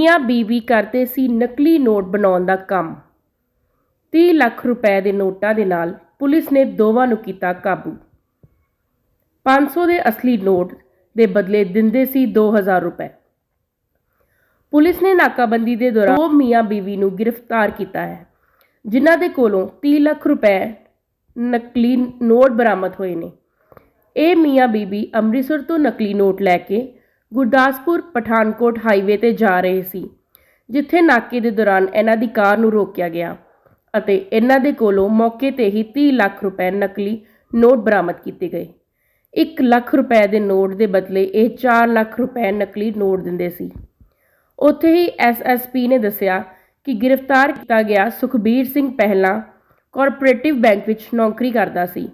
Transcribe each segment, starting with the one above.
ਮੀਆਂ ਬੀਵੀ ਕਰਦੇ ਸੀ ਨਕਲੀ ਨੋਟ ਬਣਾਉਣ ਦਾ ਕੰਮ। 30 ਲੱਖ ਰੁਪਏ ਦੇ ਨੋਟਾਂ ਦੇ ਨਾਲ ਪੁਲਿਸ ਨੇ ਦੋਵਾਂ ਨੂੰ ਕੀਤਾ ਕਾਬੂ। 500 ਦੇ ਅਸਲੀ ਨੋਟ ਦੇ ਬਦਲੇ ਦਿੰਦੇ ਸੀ 2000 ਰੁਪਏ। ਪੁਲਿਸ ਨੇ ਨਾਕਾਬੰਦੀ ਦੇ ਦੌਰਾਨ ਦੋ ਮੀਆਂ ਬੀਵੀ ਨੂੰ ਗ੍ਰਿਫਤਾਰ ਕੀਤਾ ਹੈ, ਜਿਨ੍ਹਾਂ ਦੇ ਕੋਲੋਂ 30 ਲੱਖ ਰੁਪਏ ਨਕਲੀ ਨੋਟ ਬਰਾਮਦ ਹੋਏ ਨੇ। ਇਹ ਮੀਆਂ ਬੀਬੀ ਅੰਮ੍ਰਿਤਸਰ ਤੋਂ ਨਕਲੀ ਨੋਟ ਲੈ ਕੇ ਗੁਰਦਾਸਪੁਰ, ਪਠਾਨਕੋਟ ਹਾਈਵੇ ਤੇ ਜਾ ਰਹੇ ਸੀ, ਜਿੱਥੇ ਨਾਕੇ ਦੇ ਦੌਰਾਨ ਇਹਨਾਂ ਦੀ ਕਾਰ ਨੂੰ ਰੋਕਿਆ ਗਿਆ ਅਤੇ ਇਹਨਾਂ ਦੇ ਕੋਲੋਂ ਮੌਕੇ ਤੇ ਹੀ 30 ਲੱਖ ਰੁਪਏ ਨਕਲੀ ਨੋਟ ਬਰਾਮਦ ਕੀਤੇ ਗਏ। 1 ਲੱਖ ਰੁਪਏ ਦੇ ਨੋਟ ਦੇ ਬਦਲੇ ਇਹ 4 ਲੱਖ ਰੁਪਏ ਨਕਲੀ ਨੋਟ ਦਿੰਦੇ ਸੀ। ਉੱਥੇ ਹੀ ਐਸਐਸਪੀ ਨੇ ਦੱਸਿਆ ਕਿ ਗ੍ਰਿਫਤਾਰ ਕੀਤਾ ਗਿਆ ਸੁਖਬੀਰ ਸਿੰਘ ਪਹਿਲਾਂ ਕੋਆਪਰੇਟਿਵ ਬੈਂਕ ਵਿੱਚ ਨੌਕਰੀ ਕਰਦਾ ਸੀ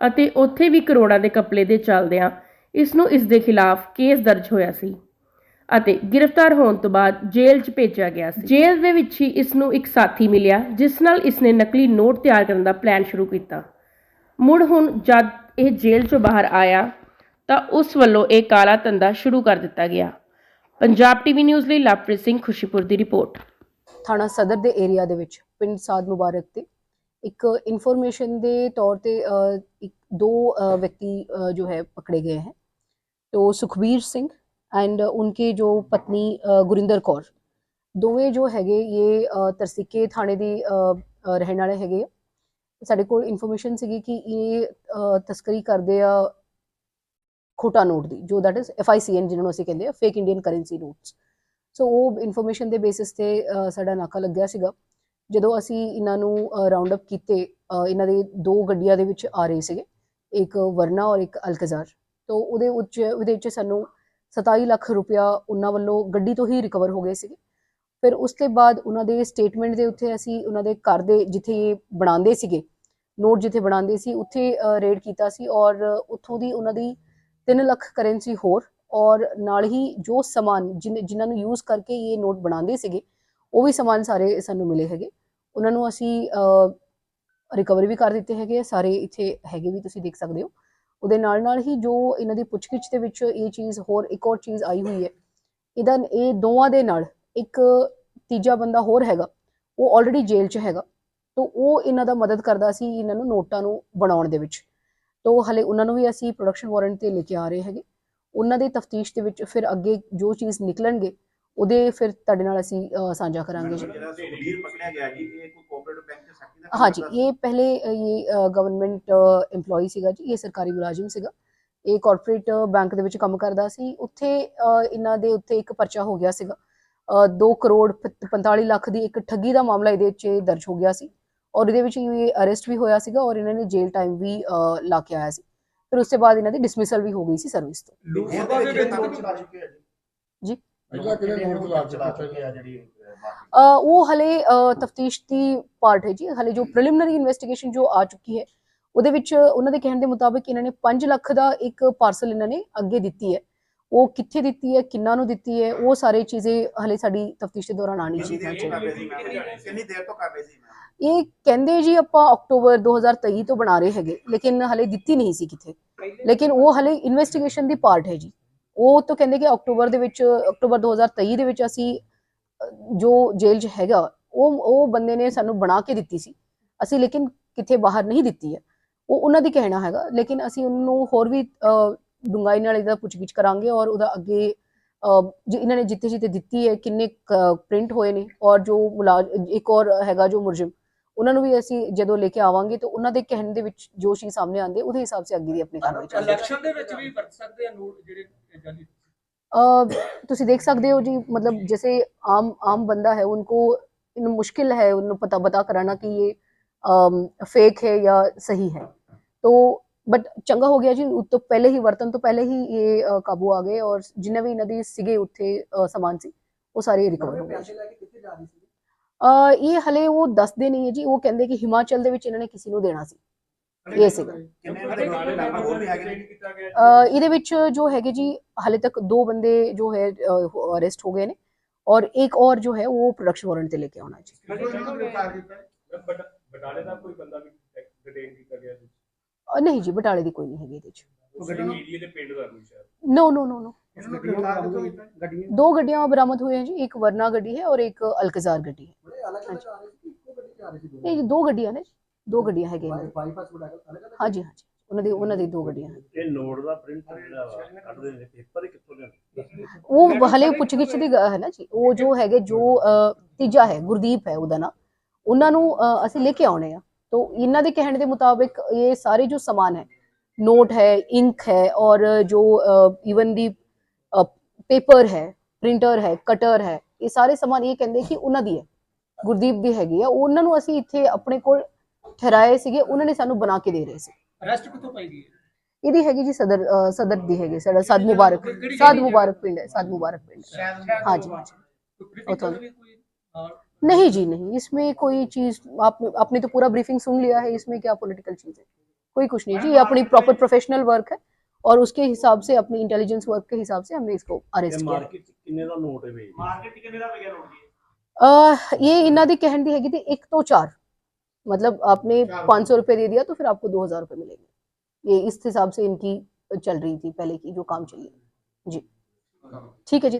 ਅਤੇ ਉੱਥੇ ਵੀ ਕਰੋੜਾਂ ਦੇ ਕਪਲੇ ਦੇ ਚੱਲਦਿਆਂ ਇਸ ਨੂੰ ਇਸ ਦੇ ਖਿਲਾਫ ਕੇਸ ਦਰਜ ਹੋਇਆ ਸੀ ਅਤੇ ਗ੍ਰਿਫਤਾਰ ਹੋਣ ਤੋਂ ਬਾਅਦ ਜੇਲ੍ਹ 'ਚ ਭੇਜਿਆ ਗਿਆ ਸੀ। ਜੇਲ੍ਹ ਦੇ ਵਿੱਚ ਹੀ ਇਸ ਨੂੰ ਇੱਕ ਸਾਥੀ ਮਿਲਿਆ, ਜਿਸ ਨਾਲ ਇਸ ਨੇ ਨਕਲੀ ਨੋਟ ਤਿਆਰ ਕਰਨ ਦਾ ਪਲਾਨ ਸ਼ੁਰੂ ਕੀਤਾ। ਮੁੜ ਹੁਣ ਜਦ ਇਹ ਜੇਲ੍ਹ 'ਚੋਂ ਬਾਹਰ ਆਇਆ, ਤਾਂ ਉਸ ਵੱਲੋਂ ਇਹ ਕਾਲਾ ਧੰਦਾ ਸ਼ੁਰੂ ਕਰ ਦਿੱਤਾ ਗਿਆ। ਪੰਜਾਬ ਟੀਵੀ ਨਿਊਜ਼ ਲਈ ਲਵਪ੍ਰੀਤ ਸਿੰਘ ਖੁਸ਼ੀਪੁਰ ਦੀ ਰਿਪੋਰਟ। ਥਾਣਾ ਸਦਰ ਦੇ ਏਰੀਆ ਦੇ ਵਿੱਚ, ਪਿੰਡ ਸਾਦ ਮੁਬਾਰਕ ਤੇ ਇੱਕ ਇਨਫੋਰਮੇਸ਼ਨ ਦੇ ਤੌਰ ਤੇ ਇੱਕ, ਦੋ ਵਿਅਕਤੀ ਜੋ ਹੈ, ਪਕੜੇ ਗਏ ਹੈ। तो सुखबीर सिंह एंड उनके जो पत्नी अ, गुरिंदर कौर ਦੋਵੇਂ ਜੋ ਹੈਗੇ ਇਹ ਅ, ਤਰਸਿੱਕੇ ਥਾਣੇ ਦੀ ਅ, ਅ, ਰਹਿਣ ਵਾਲੇ ਹੈਗੇ ਆ ਸਾਡੇ ਕੋਲ ਇਨਫੋਰਮੇਸ਼ਨ ਸੀਗੀ ਕਿ ਇਹ ਅ, ਤਸਕਰੀ ਕਰਦੇ ਆ ਖੋਟਾ ਨੋਟ ਦੀ ਜੋ ਦੈਟ ਇਜ਼ ਐਫਆਈਸੀਐਨ ਜਿਹਨੂੰ ਅਸੀਂ ਕਹਿੰਦੇ ਆ fake Indian currency notes so ਉਹ ਇਨਫੋਰਮੇਸ਼ਨ ਦੇ ਬੇਸਿਸ ਤੇ ਅ, ਸਾਡਾ ਨਾਕਾ ਲੱਗਿਆ ਸੀਗਾ ਜਦੋਂ ਅਸੀਂ ਇਹਨਾਂ ਨੂੰ ਰਾਉਂਡ ਅਪ ਕੀਤੇ ਅ, ਇਹਨਾਂ ਦੇ ਦੋ ਗੱਡੀਆਂ ਦੇ ਵਿੱਚ ਆ ਰਹੇ ਸੀਗੇ ਇੱਕ ਵਰਨਾ ਔਰ ਇੱਕ ਅਲਕਜ਼ਾਰ ਤੋਂ ਉਹਦੇ ਉੱਚ, ਉਹਦੇ ਵਿੱਚ ਸਾਨੂੰ 27 ਲੱਖ ਰੁਪਇਆ ਉਹਨਾਂ ਵੱਲੋਂ ਗੱਡੀ ਤੋਂ ਹੀ ਰਿਕਵਰ ਹੋ ਗਏ ਸੀਗੇ। ਫਿਰ ਉਸ ਤੋਂ ਬਾਅਦ ਉਹਨਾਂ ਦੇ ਸਟੇਟਮੈਂਟ ਦੇ ਉੱਤੇ ਅਸੀਂ ਉਹਨਾਂ ਦੇ ਘਰ ਦੇ ਜਿੱਥੇ ਇਹ ਬਣਾਉਂਦੇ ਸੀਗੇ ਨੋਟ ਜਿੱਥੇ ਬਣਾਉਂਦੇ ਸੀ, ਉੱਥੇ ਰੇਡ ਕੀਤਾ ਸੀ ਔਰ ਉੱਥੋਂ ਦੀ ਉਹਨਾਂ ਦੀ 3 ਲੱਖ ਕਰੰਸੀ ਹੋਰ ਔਰ ਨਾਲ ਹੀ ਜੋ ਸਮਾਨ ਜਿਨ- ਜਿਨ੍ਹਾਂ ਨੂੰ ਯੂਜ਼ ਕਰਕੇ ਇਹ ਨੋਟ ਬਣਾਉਂਦੇ ਸੀਗੇ, ਉਹ ਵੀ ਸਮਾਨ ਸਾਰੇ ਸਾਨੂੰ ਮਿਲੇ ਹੈਗੇ। ਉਹਨਾਂ ਨੂੰ ਅਸੀਂ ਰਿਕਵਰ ਵੀ ਕਰ ਦਿੱਤੇ ਹੈਗੇ ਸਾਰੇ ਇੱਥੇ ਹੈਗੇ ਵੀ ਤੁਸੀਂ ਦੇਖ ਸਕਦੇ ਹੋ। ਉਹਦੇ ਨਾਲ ਨਾਲ ਹੀ ਜੋ ਇਹਨਾਂ ਦੀ ਪੁੱਛਗਿੱਛ ਦੇ ਵਿੱਚ ਇਹ ਚੀਜ਼ ਹੋਰ ਇੱਕ ਹੋਰ ਚੀਜ਼ ਆਈ ਹੋਈ ਹੈ। ਇਹਦਾ ਇਹ ਦੋਵਾਂ ਦੇ ਨਾਲ ਇੱਕ ਤੀਜਾ ਬੰਦਾ ਹੋਰ ਹੈਗਾ, ਉਹ ਆਲਰੇਡੀ ਜੇਲ੍ਹ 'ਚ ਹੈਗਾ, ਤੋਂ ਉਹ ਇਹਨਾਂ ਦਾ ਮਦਦ ਕਰਦਾ ਸੀ ਇਹਨਾਂ ਨੂੰ ਨੋਟਾਂ ਨੂੰ ਬਣਾਉਣ ਦੇ ਵਿੱਚ। ਤੋਂ ਹਲੇ ਉਹਨਾਂ ਨੂੰ ਵੀ ਅਸੀਂ ਪ੍ਰੋਡਕਸ਼ਨ ਵਾਰੰਟ ਤੇ ਲੈ ਕੇ ਆ ਰਹੇ ਹੈਗੇ। ਉਹਨਾਂ ਦੀ ਤਫਤੀਸ਼ ਦੇ ਵਿੱਚ ਫਿਰ ਅੱਗੇ ਜੋ ਚੀਜ਼ ਨਿਕਲਣਗੇ ਉਹਦੇ ਫਿਰ ਤੁਹਾਡੇ ਨਾਲ ਅਸੀਂ ਸਾਂਝਾ ਕਰਾਂਗੇ। ਜੀ ਜਿਹੜਾ ਸੁਖਬੀਰ ਪਕੜਿਆ ਗਿਆ ਜੀ ਇਹ ਕੋਈ ਕੋਆਪਰੇਟਿਵ ਬੈਂਕ ਦੇ ਸੈਕਟਰੀ ਦਾ ਹਾਂਜੀ ਇਹ ਪਹਿਲੇ ਇਹ ਗਵਰਨਮੈਂਟ EMPLOYE ਸੀਗਾ ਜੀ ਇਹ ਸਰਕਾਰੀ ਮੁਲਾਜ਼ਮ ਸੀਗਾ। ਇਹ ਕਾਰਪੋਰੇਟ ਬੈਂਕ ਦੇ ਵਿੱਚ ਕੰਮ ਕਰਦਾ ਸੀ। ਉੱਥੇ ਇਹਨਾਂ ਦੇ ਉੱਤੇ ਇੱਕ ਪਰਚਾ ਹੋ ਗਿਆ ਸੀਗਾ। 2 ਕਰੋੜ ਪ- 45 ਲੱਖ ਦੀ ਇੱਕ ਠੱਗੀ ਦਾ ਮਾਮਲਾ ਇਹਦੇ ਵਿੱਚ ਦਰਜ ਹੋ ਗਿਆ ਸੀ। ਔਰ ਇਹਦੇ ਵਿੱਚ ਇਹ ਅਰੈਸਟ ਵੀ ਹੋਇਆ ਸੀਗਾ ਔਰ ਇਹਨਾਂ ਨੇ ਜੇਲ੍ਹ ਟਾਈਮ ਵੀ ਲਾ ਕੇ ਆਇਆ ਸੀ। ਫਿਰ ਉਸ ਤੋਂ ਬਾਅਦ ਇਹਨਾਂ ਦੀ ਡਿਸਮਿਸਲ ਵੀ ਹੋ ਗਈ ਸੀ ਸਰਵਿਸ ਤੋਂ। ਜੀ। ਪਹਿਲਾਂ ਕਿਹੜੇ ਚਲਾ ਚੁੱਕੇ ਆ ਜਿਹੜੀ ਅ, ਉਹ ਹਲੇ ਤਫਤੀਸ਼ ਦੀ ਪਾਰਟ ਹੈ ਜੀ। ਹਲੇ ਜੋ ਪ੍ਰੀਲਿਮਿਨਰੀ ਇਨਵੈਸਟੀਗੇਸ਼ਨ ਜੋ ਆ ਚੁੱਕੀ ਹੈ ਉਹਦੇ ਵਿੱਚ ਉਹਨਾਂ ਦੇ ਕਹਿਣ ਦੇ ਮੁਤਾਬਕ ਇਹਨਾਂ ਨੇ 5 ਲੱਖ ਦਾ ਇੱਕ ਪਾਰਸਲ ਇਹਨਾਂ ਨੇ ਅੱਗੇ ਦਿੱਤੀ ਹੈ। ਉਹ ਕਿੱਥੇ ਦਿੱਤੀ ਹੈ ਕਿੰਨਾ ਨੂੰ ਦਿੱਤੀ ਹੈ ਉਹ ਸਾਰੇ ਚੀਜ਼ੇ ਹਲੇ ਸਾਡੀ ਤਫਤੀਸ਼ ਦੇ ਦੌਰਾਨ ਆਣੀ ਕਿੰਨੀ ਜੀ ਦੇਰ ਤੋਂ ਕਰ ਰਹੇ ਸੀ ma'am? ਕਿੰਨੀ ਦੇਰ ਤੋਂ ਕਰ ਰਹੇ ਸੀ ma'am? ਇਹ ਕਹਿੰਦੇ ਜੀ ਆਪਾਂ ਅਕਤੂਬਰ 2023 ਤੋਂ ਬਣਾ ਰਹੇ ਹੈਗੇ ਲੇਕਿਨ ਹਲੇ ਦਿੱਤੀ ਨਹੀਂ ਸੀ ਕਿੱਥੇ। ਲੇਕਿਨ ਉਹ ਹਲੇ ਇਨਵੈਸਟੀਗੇਸ਼ਨ ਦੀ ਪਾਰਟ ਹੈ ਜੀ। ਉਹ ਤਾਂ ਕਹਿੰਦੇ ਕਿ ਅਕਤੂਬਰ ਦੇ ਵਿੱਚ ਅਕਤੂਬਰ 2023 ਦੇ ਵਿੱਚ ਅਸੀਂ ਜੋ ਜੇਲ੍ਹ 'ਚ ਹੈਗਾ ਉਹ ਉਹ ਬੰਦੇ ਨੇ ਸਾਨੂੰ ਬਣਾ ਕੇ ਦਿੱਤੀ ਸੀ। ਅਸੀਂ ਲੇਕਿਨ ਕਿੱਥੇ ਬਾਹਰ ਨਹੀਂ ਦਿੱਤੀ ਹੈ। ਉਹ ਉਹਨਾਂ ਦੀ ਕਹਿਣਾ ਹੈਗਾ ਲੇਕਿਨ ਅਸੀਂ ਉਹਨੂੰ ਹੋਰ ਵੀ ਅ, ਡੂੰਘਾਈ ਨਾਲ ਇਹਦਾ ਪੁੱਛਗਿੱਛ ਕਰਾਂਗੇ ਔਰ ਉਹਦਾ ਅੱਗੇ ਜੋ ਇਹਨਾਂ ਨੇ ਜਿੱਥੇ ਜਿੱਥੇ ਦਿੱਤੀ ਹੈ ਕਿੰਨੇ ਪ੍ਰਿੰਟ ਹੋਏ ਨੇ ਔਰ ਜੋ ਇੱਕ ਔਰ ਹੈਗਾ ਜੋ ਮੁਲਜ਼ਮ ਉਹਨਾਂ ਨੂੰ ਵੀ ਅਸੀਂ ਜਦੋਂ ਲੈ ਕੇ ਆਵਾਂਗੇ ਤਾਂ ਉਹਨਾਂ ਦੇ ਕਹਿਣ ਦੇ ਵਿੱਚ ਜੋ ਚੀਜ਼ ਸਾਹਮਣੇ ਆਉਂਦੇ ਉਹਦੇ ਹਿਸਾਬ ਸੇ ਅੱਗੇ ਦੀ ਆਪਣੀ ਕਾਰਵਾਈ ਚੱਲੇਗੀ ਇਲੈਕਸ਼ਨ ਦੇ ਵਿੱਚ ਵੀ ਵਰਤ ਸਕਦੇ ਆ ਨੋਟ ਜਿਹੜੇ ਤੁਸੀਂ ਦੇਖ ਸਕਦੇ ਹੋ ਜੀ मतलब जैसे आम आम बंदा है उनको इन मुश्किल है उनको पता बता कराना कि ये फेक है या सही है तो बट ਚੰਗਾ ਹੋ ਗਿਆ ਜੀ ਉਹ ਤੋਂ ਪਹਿਲੇ ਹੀ ਵਰਤਨ ਤੋਂ ਪਹਿਲੇ ਹੀ ਇਹ ਅ, ਕਾਬੂ ਆ ਗਏ ਔਰ ਜਿੰਨੇ ਵੀ ਇਹਨਾਂ ਦੀ ਸੀਗੇ ਉੱਥੇ ਅ, ਸਮਾਨ ਸੀ ਉਹ ਸਾਰੇ ਰਿਕਵਰ ਹੋ ਗਏ ਅ, ਇਹ ਹਲੇ ਉਹ ਦੱਸਦੇ ਨਹੀਂ ਹੈ ਜੀ ਉਹ ਕਹਿੰਦੇ ਕਿ ਹਿਮਾਚਲ ਦੇ ਵਿੱਚ ਇਹਨਾਂ ਨੇ ਕਿਸੇ ਨੂੰ ਦੇਣਾ ਸੀ ਇਹ ਸੀਗਾ। ਇਹਦੇ ਵਿੱਚ ਜੋ ਹੈਗੇ ਜੀ ਹਾਲੇ ਤੱਕ ਦੋ ਬੰਦੇ ਜੋ ਹੈ ਅਰੈਸਟ ਹੋ ਗਏ ਨੇ ਔਰ ਇੱਕ ਔਰ ਜੋ ਹੈ ਉਹ ਪ੍ਰੋਡਕਸ਼ਨ ਵਾਰੰਟ ਤੇ ਲੈ ਕੇ ਆਉਣਾ ਜੀ। ਬਟਾਲੇ ਦਾ ਕੋਈ ਬੰਦਾ ਵੀ ਡਿਟੇਨ ਕੀਤਾ ਗਿਆ ਜੀ ਨਹੀਂ ਜੀ ਬਟਾਲੇ ਦੀ ਕੋਈ ਨਹੀਂ ਹੈਗੀ ਇਹਦੇ ਵਿੱਚ ਏਰੀਆ ਦੇ ਪਿੰਡ ਦਾ ਕੋਈ ਸ਼ਾਇਦ। ਨੋ ਨੋ ਨੋ ਨੋ ਦੋ ਗੱਡੀਆਂ ਬਰਾਮਦ ਹੋਈਆਂ ਜੀ ਇੱਕ ਵਰਨਾ ਗੱਡੀ ਹੈ ਔਰ ਇੱਕ ਅਲਕਜ਼ਾਰ ਗੱਡੀ ਹੈ। ਨਹੀਂ ਦੋ? ਗੱਡੀਆਂ ਨੇ ਦੋ ਗੱਡੀਆਂ ਹੈਗੀਆਂ ਨੇ। ਹਾਂਜੀ ਹਾਂਜੀ। ਉਹਨਾਂ ਦੀ ਉਹਨਾਂ ਦੀ ਦੋ ਗੱਡੀਆਂ ਇਹ ਨੋਟ ਦਾ ਪ੍ਰਿੰਟ ਜਿਹੜਾ ਵਾ ਕੱਢਦੇ ਨੇ ਪੇਪਰ ਦੀ ਹੈ ਨਾ ਜੀ। ਉਹ ਜੋ ਹੈਗੇ ਜੋ ਤੀਜਾ ਹੈ ਗੁਰਦੀਪ ਹੈ ਉਹਦਾ ਨਾ ਉਹਨਾਂ ਨੂੰ ਅਸੀਂ ਲੈ ਕੇ ਆਉਣੇ ਆ। ਤੋਂ ਇਹਨਾਂ ਦੇ ਕਹਿਣ ਦੇ ਮੁਤਾਬਿਕ ਇਹ ਸਾਰੇ ਜੋ ਸਮਾਨ ਹੈ ਨੋਟ ਹੈ ਇੰਕ ਹੈ ਔਰ ਜੋ ਇਵਨ ਦੀ ਪੇਪਰ ਹੈ ਪ੍ਰਿੰਟਰ ਹੈ ਕਟਰ ਹੈ ਇਹ ਸਾਰੇ ਸਮਾਨ ਇਹ ਕਹਿੰਦੇ ਕਿ ਉਹਨਾਂ ਦੀ ਹੈ। ਗੁਰਦੀਪ ਦੀ ਹੈਗੀ ਆ। ਉਹਨਾਂ ਨੂੰ ਅਸੀਂ ਇੱਥੇ ਆਪਣੇ ਕੋਲ ਠਹਿਰਾਏ ਸੀਗੇ ਉਹਨਾਂ ਨੇ ਸਾਨੂੰ ਬਣਾ ਕੇ ਦੇ ਰਹੇ ਸੀ ਅਰੈਸਟ ਕਿੱਥੋਂ ਪਾਈ ਗਈ ਹੈ? ਇਹਦੀ ਹੈਗੀ ਜੀ ਸਦਰ ਅ, ਸਦਰ ਦੀ ਹੈਗੀ ਸਾਡਾ ਸਾਦ ਮੁਬਾਰਕ ਸਾਦ ਮੁਬਾਰਕ ਪਿੰਡ ਹੈ ਸਾਦ ਮੁਬਾਰਕ ਪਿੰਡ ਹੈ। हाँ जी हाँ जी ਕੋਈ briefing ਉੱਥੋਂ ਤੋਂ ਵੀ ਕੋਈ ਨਾਲ नहीं जी नहीं इसमें कोई चीज आप आपने तो पूरा ब्रीफिंग सुन लिया है इसमें क्या पॉलिटिकल चीज है कोई कुछ नहीं जी ये अपनी प्रॉपर प्रोफेशनल वर्क है और उसके हिसाब से अपनी इंटेलिजेंस वर्क के हिसाब से हमने इसको ਇਹ अरेस्ट किया है। ਮਾਰਕੀਟ ਚ ਕਿੰਨੇ ਦਾ ਨੋਟ ਹੈ ਵੇ ਮਾਰਕੀਟ ਕਿੰਨੇ ਦਾ ਵਿਗਿਆ ਨੋਟ ਜੀ अह, ये इन्ना दी कहन दी हैगी थी एक तो चार मतलब आपने पाँच सौ रुपये दे दिया तो फिर आपको दो हजार रुपये मिलेंगे ये इस हिसाब से इनकी चल रही थी पहले की जो काम चली है जी ठीक है जी